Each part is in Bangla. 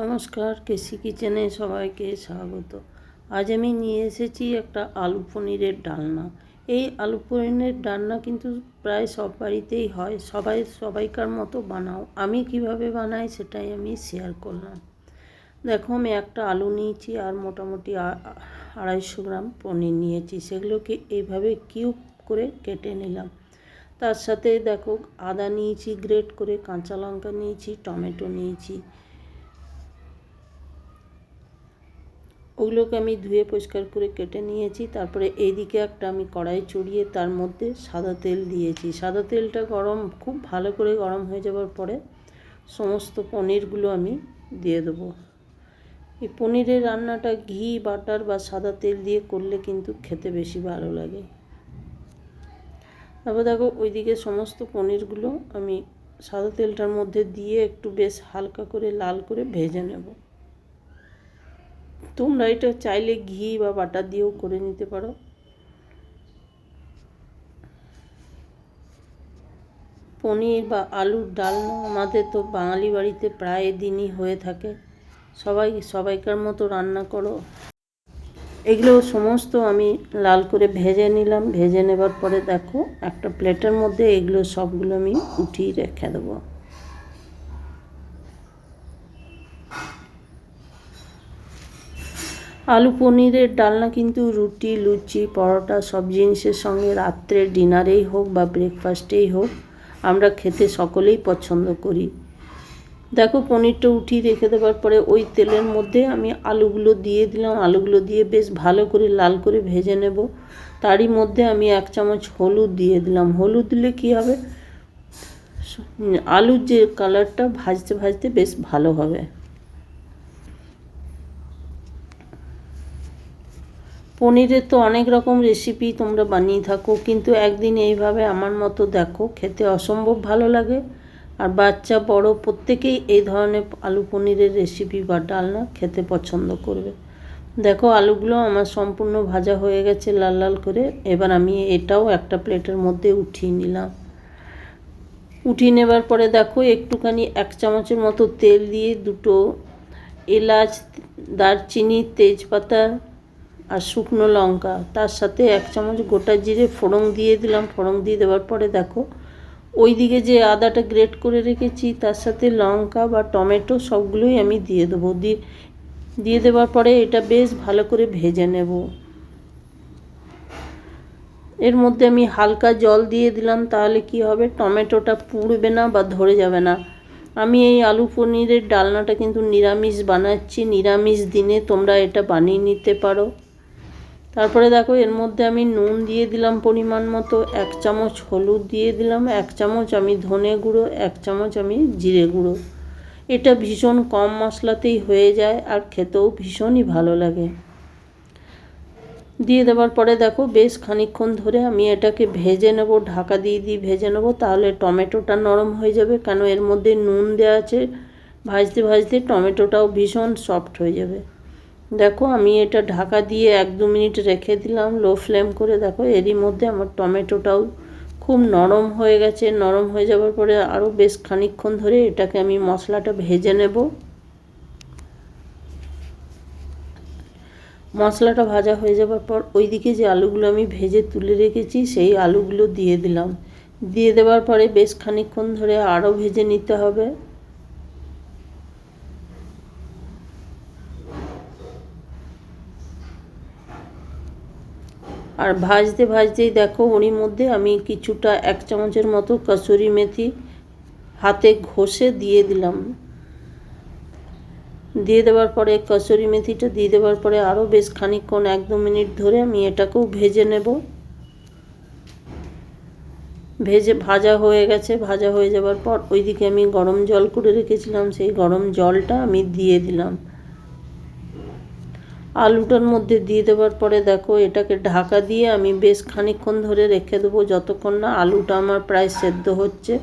নমস্কার, কেসি কিচেনে সবাইকে স্বাগত। আজ আমি নিয়ে এসেছি একটা আলু পনিরের ডালনা। এই আলু পনিরের ডালনা কিন্তু প্রায় সব বাড়িতেই হয়। সবাই, সবাইকার মতো বানাও। আমি কীভাবে বানাই সেটাই আমি শেয়ার করলাম। দেখো, আমি একটা আলু নিয়েছি আর মোটামুটি আড়াইশো গ্রাম পনির নিয়েছি। সেগুলোকে এইভাবে কিউব করে কেটে নিলাম। তার সাথে দেখো, আদা নিয়েছি, গ্রেট করে কাঁচা লঙ্কা নিয়েছি, টমেটো নিয়েছি। ওগুলোকে আমি ধুয়ে পরিষ্কার করে কেটে নিয়েছি। তারপরে এইদিকে একটা আমি কড়াই চড়িয়ে তার মধ্যে সাদা তেল দিয়েছি। সাদা তেলটা গরম, খুব ভালো করে গরম হয়ে যাওয়ার পরে সমস্ত পনিরগুলো আমি দিয়ে দেবো। এই পনিরের রান্নাটা ঘি, বাটার বা সাদা তেল দিয়ে করলে কিন্তু খেতে বেশি ভালো লাগে। তারপর দেখো ওইদিকে সমস্ত পনিরগুলো আমি সাদা তেলটার মধ্যে দিয়ে একটু বেশ হালকা করে লাল করে ভেজে নেব। তোমরা এটা চাইলে ঘি বা বাটার দিয়েও করে নিতে পারো। পনির বা আলুর ডালনা আমাদের তো বাঙালি বাড়িতে প্রায় দিনই হয়ে থাকে। সবাই, সবাইকার মতো রান্না করো। এগুলো সমস্ত আমি লাল করে ভেজে নিলাম। ভেজে নেবার পরে দেখো, একটা প্লেটের মধ্যে এগুলো সবগুলো আমি উঠিয়ে রেখে দেবো। আলু পনিরের ডালনা কিন্তু রুটি, লুচি, পরোটা, সব জিনিসের সঙ্গে রাত্রে ডিনারেই হোক বা ব্রেকফাস্টেই হোক, আমরা খেতে সকলেই পছন্দ করি। দেখো, পনিরটা উঠিয়ে রেখে দেওয়ার পরে ওই তেলের মধ্যে আমি আলুগুলো দিয়ে দিলাম। আলুগুলো দিয়ে বেশ ভালো করে লাল করে ভেজে নেব। তারই মধ্যে আমি এক চামচ হলুদ দিয়ে দিলাম। হলুদ দিলে কী হবে? আলুর যে কালারটা ভাজতে ভাজতে বেশ ভালো হবে। পনিরের তো অনেক রকম রেসিপি তোমরা বানিয়ে থাকো, কিন্তু একদিন এইভাবে আমার মতো দেখো, খেতে অসম্ভব ভালো লাগে। আর বাচ্চা, বড়, প্রত্যেকেই এই ধরনের আলু পনিরের রেসিপি বা ডালনা খেতে পছন্দ করবে। দেখো, আলুগুলো আমার সম্পূর্ণ ভাজা হয়ে গেছে লাল লাল করে। এবার আমি এটাও একটা প্লেটের মধ্যে উঠিয়ে নিলাম। উঠিয়ে নেবার পরে দেখো, একটুখানি এক চামচের মতো তেল দিয়ে দুটো এলাচ, দারচিনি, তেজপাতা আর শুকনো লঙ্কা। তার সাথে এক চামচ গোটা জিরে ফোড়ং দিয়ে দিলাম। ফোড়ং দিয়ে দেওয়ার পরে দেখো ওই দিকে যে আদাটা গ্রেট করে রেখেছি, তার সাথে লঙ্কা বা টমেটো সবগুলোই আমি দিয়ে দেবো। দিয়ে দিয়ে দেওয়ার পরে এটা বেশ ভালো করে ভেজে নেব। এর মধ্যে আমি হালকা জল দিয়ে দিলাম, তাহলে কি হবে? টমেটোটা পুড়বে না বা ধরে যাবে না। আমি এই আলু পনিরের ডালনাটা কিন্তু নিরামিষ বানাচ্ছি। নিরামিষ দিনে তোমরা এটা বানিয়ে নিতে পারো। তারপরে দেখো, এর মধ্যে আমি নুন দিয়ে দিলাম পরিমাণ মতো, এক চামচ হলুদ দিয়ে দিলাম, এক চামচ আমি ধনে গুঁড়ো, এক চামচ আমি জিরে গুঁড়ো। এটা ভীষণ কম মশলাতেই হয়ে যায় আর খেতেও ভীষণই ভালো লাগে। দিয়ে দেওয়ার পরে দেখো, বেশ খানিক্ষণ ধরে আমি এটাকে ভেজে নেব, ঢাকা দিয়ে দিয়ে ভেজে নেব, তাহলে টমেটোটা নরম হয়ে যাবে, কেন এর মধ্যে নুন দেওয়া আছে, ভাজতে ভাজতে টমেটোটাও ভীষণ সফট হয়ে যাবে। দেখো, আমি এটা ঢাকা দিয়ে এক দু মিনিট রেখে দিলাম, লো ফ্লেম করে। দেখো, এরই মধ্যে আমার টমেটোটাও খুব নরম হয়ে গেছে। নরম হয়ে যাওয়ার পরে আরও বেশ খানিক্ষণ ধরে এটাকে আমি মশলাটা ভেজে নেব। মশলাটা ভাজা হয়ে যাওয়ার পর ওইদিকে যে আলুগুলো আমি ভেজে তুলে রেখেছি, সেই আলুগুলো দিয়ে দিলাম। দিয়ে দেওয়ার পরে বেশ খানিক্ষণ ধরে আরও ভেজে নিতে হবে। আর ভাজতে ভাজতেই দেখো ওরই মধ্যে আমি কিছুটা এক চামচের মতো কসুরি মেথি হাতে ঘষে দিয়ে দিলাম। দিয়ে দেওয়ার পরে কসুরি মেথিটা দিয়ে দেওয়ার পরে আরও বেশ খানিকক্ষণ, এক দু মিনিট ধরে আমি এটাকেও ভেজে নেব। ভেজে ভাজা হয়ে গেছে। ভাজা হয়ে যাওয়ার পর ওইদিকে আমি গরম জল করে রেখেছিলাম। সেই গরম জলটা আমি দিয়ে দিলাম। আলুটার মধ্যে দিয়ে দেওয়ার পরে দেখো, এটাকে ঢাকা দিয়ে আমি বেশ খানিকক্ষণ ধরে রেখে দেবো যতক্ষণ না আলুটা আমার প্রায় সেদ্ধ হচ্ছে।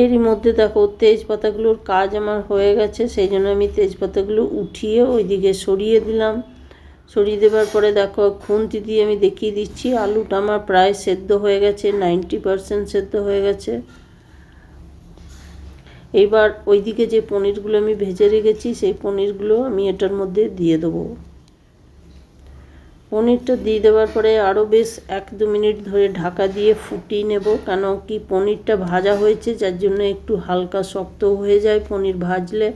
এরই মধ্যে দেখো, তেজপাতাগুলোর কাজ আমার হয়ে গেছে, সেই জন্য আমি তেজপাতাগুলো উঠিয়ে ওইদিকে সরিয়ে দিলাম। সরিয়ে দেওয়ার পরে দেখো, খুন্তি দিয়ে আমি দেখিয়ে দিচ্ছি, আলুটা আমার প্রায় সেদ্ধ হয়ে গেছে, নাইনটি পারসেন্ট সেদ্ধ হয়ে গেছে। এইবার ওইদিকে যে পনিরগুলো আমি ভেজে রেখেছি, সেই পনিরগুলো আমি এটার মধ্যে দিয়ে দেবো। পনিরটা দিয়ে দেওয়ার পরে আরও বেশ এক দু মিনিট ধরে ঢাকা দিয়ে ফুটিয়ে নেব, কেন কি পনিরটা ভাজা হয়েছে, যার জন্য একটু হালকা শক্ত হয়ে যায় পনির ভাজলে।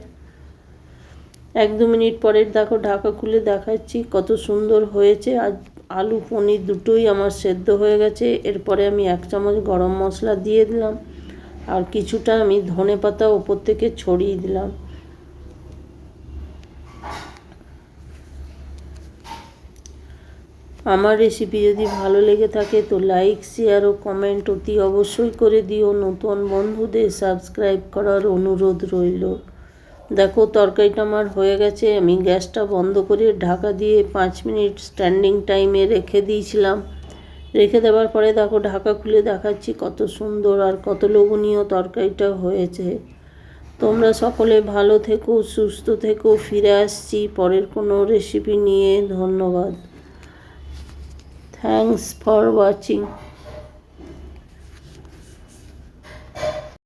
এক দু মিনিট পরে দেখো ঢাকা খুলে দেখাচ্ছি কত সুন্দর হয়েছে, আর আলু পনির দুটোই আমার সেদ্ধ হয়ে গেছে। এরপরে আমি এক চামচ গরম মশলা দিয়ে দিলাম। আর কিছুটা আমি ধনে পাতা ওপর থেকে ছড়িয়ে দিলাম। আমার রেসিপি যদি ভালো লেগে থাকে তো লাইক শেয়ার ও কমেন্ট অতি অবশ্যই করে দিও। নতুন বন্ধুদের সাবস্ক্রাইব করার অনুরোধ রইল। দেখো, তরকারিটা আমার হয়ে গেছে। আমি গ্যাসটা বন্ধ করে ঢাকা দিয়ে পাঁচ মিনিট স্ট্যান্ডিং টাইমে রেখে দিয়েছিলাম। রেখে দেওয়ার পরে দেখো ঢাকা খুলে দেখাচ্ছি কত সুন্দর আর কত লোভনীয় তরকারিটা হয়েছে। তোমরা সকলে ভালো থেকো, সুস্থ থেকো, ফিরে আসছি পরের কোনো রেসিপি নিয়ে। ধন্যবাদ। Thanks for watching